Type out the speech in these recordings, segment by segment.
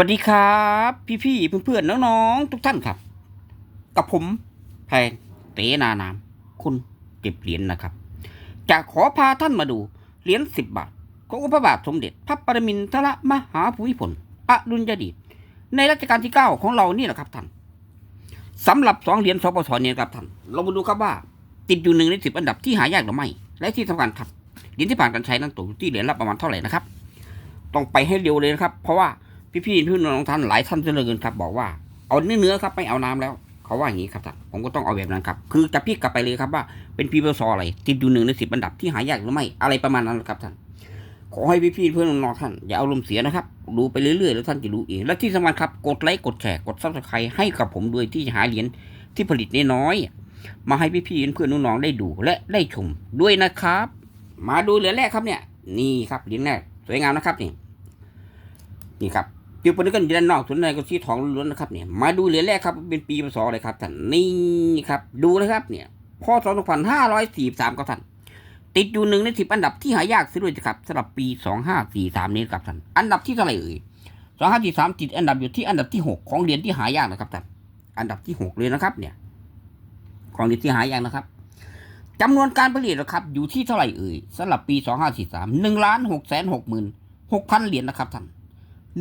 วัสดีครับ พี่ๆเพื่อนๆน้องๆทุกท่านครับ กับผมแพงเตนานาม คุณเก็บเหรียญนะครับ จะขอพาท่านมาดูเหรียญสิบบาทของพระบาทสมเด็จ พระปรมินทรมหาภูมิพลอดุลยเดชในรัชกาลที่เก้าของเรานี่แหละครับท่านสำหรับสองเหรียญสปสเนี่ยครับท่านเรามาดูครับว่า ติดอยู่หนึ่งในสิบอันดับที่หายากหรือไม่ และที่สำคัญครับเหรียญที่ผ่านการใช้นั้นตกอยู่ที่เหรียญละประมาณเท่าไหร่นะครับต้องไปให้เร็วเลยนะครับ เพราะว่า พี่พี่พี่น้องท่านหลายท่านเหลยเกินครับ บอกว่าเอาเนื้อเนื้อครับไม่เอาน้ำแล้ว เขาว่าอย่างนี้ครับท่านผมก็ต้องเอาแบบนั้นครับ คือจะพี่กลับไปเลยครับว่าเป็นพีเบอร์ซออะไรติดอยู่หนึ่งในสิบอันดับที่หายากหรือไม่อะไรประมาณนั้นครับท่านขอให้พี่พี่เพื่อนน้องท่านอย่าเอาลมณ์เสียนะครับ ดูไปเรื่อยๆ แล้วท่านจะรู้เอง และที่สำคัญครับ กดไลค์กดแชร์กดซับสไครต์ให้กับผมด้วยที่หาเหรียญที่ผลิตน้อยๆมาให้พี่พี่เพื่อนน้องๆได้ดูและได้ชมด้วยนะครับ มาดูเหรียญแรกครับเนี่ย นี่ครับเหรียญแรกสวยงามนะครับนี่นี่ครับ อยู่บนนี้กันอยู่ด้านนอกส่วนในก็สีทองล้วนๆนะครับเนี่ยมาดูเหรียญแรกครับเป็นปีพศอะไรครับท่านนี่ครับดูนะครับเนี่ยพศ2543ครับท่านติดอยู่หนึ่งในสิบอันดับที่หายากสุดเลยครับสำหรับปี 2543 นี้ครับท่านอันดับที่เท่าไหร่เอ่ย2543ติดอันดับอยู่ที่อันดับที่ 6 ของเหรียญที่หายากนะครับท่านอันดับที่ 6 เลยนะครับเนี่ยของเหรียญที่หายากนะครับจำนวนการผลิตนะครับอยู่ที่เท่าไหร่เอ่ยสำหรับปี 2543 1ล้าน6แสน6หมื่น6พันเหรียญนะครับท่าน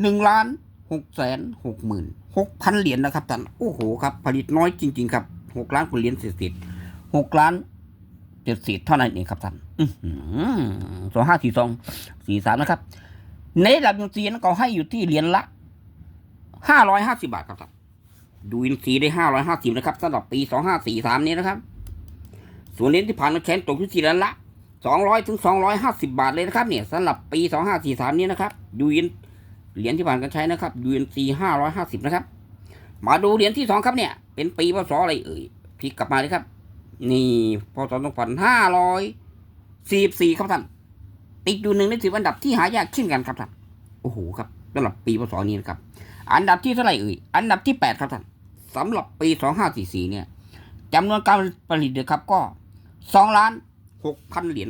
หนึ่งล้านหกแสนหกหมื่นหกพันเหรียญนะครับท่านโอ้โหครับ ผลิตน้อยจริง ๆ ครับหกล้านกว่าเหรียญเศษหกล้านเจ็ดสิบเท่านั้นเองครับท่านสองห้าสี่สองสี่สามนะครับ ในระดับยูซีนั้นก็ให้อยู่ที่เหรียญละห้าร้อยห้าสิบาทครับท่านดูอินซีได้ห้าร้อยห้าสิบนะครับสำหรับปีสองห้าสี่สามนี้นะครับ ส่วนเหรียญที่ผ่านมาแชนตกที่สี่เหรียญละสองร้อยถึงสองร้อยห้าสิบาทเลยนะครับ เนี่ยสำหรับปีสองห้าสี่สามนี้นะครับดูอิน เหรียญที่ผ่านการใช้นะครับ UNC ห้าร้อยห้าสิบนะครับ มาดูเหรียญที่สองครับเนี่ย เป็นปีพศอะไรเอ่ยพลิกกลับมาเลยครับ นี่พศสองพันห้าร้อยสี่สี่ครับท่าน ติดอยู่หนึ่งในสิบอันดับที่หายากเช่นกันครับท่าน โอ้โหครับสำหรับปีพศนี้นะครับ อันดับที่เท่าไหร่เอ่ย อันดับที่แปดครับท่านสำหรับปีสองห้าสี่สี่เนี่ยจำนวนการผลิตนี่ยครับก็สองล้านหกพันเหรียญ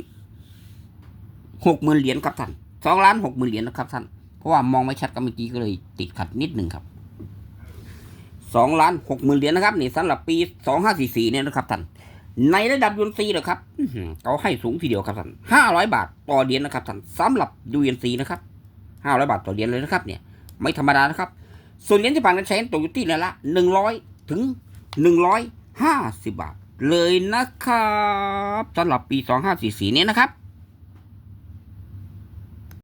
หกหมื่นเหรียญครับท่านสองล้านหกหมื่นเหรียญนะครับท่าน เพราะว่ามองไม่ชัดกับเมื่อกี้ก็เลยติดขัดนิดหนึ่งครับสองล้านหกหมื่นเหรียญนะครับนี่สำหรับปีสองห้าสี่สี่เนี่ยนะครับท่านในระดับยูนซีนะครับเขาให้สูงทีเดียวครับท่านห้าร้อยบาทต่อเหรียญนะครับท่านสำหรับยูเอ็นซีนะครับห้าร้อยบาทต่อเหรียญเลยนะครับเนี่ยไม่ธรรมดานะครับ ส่วนเหรียญที่ผ่านการใช้ตกอยู่ที่เนี่ยละหนึ่งร้อยถึงหนึ่งร้อยห้าสิบบาทเลยนะครับสำหรับปีสองห้าสี่สี่นี้นะครับ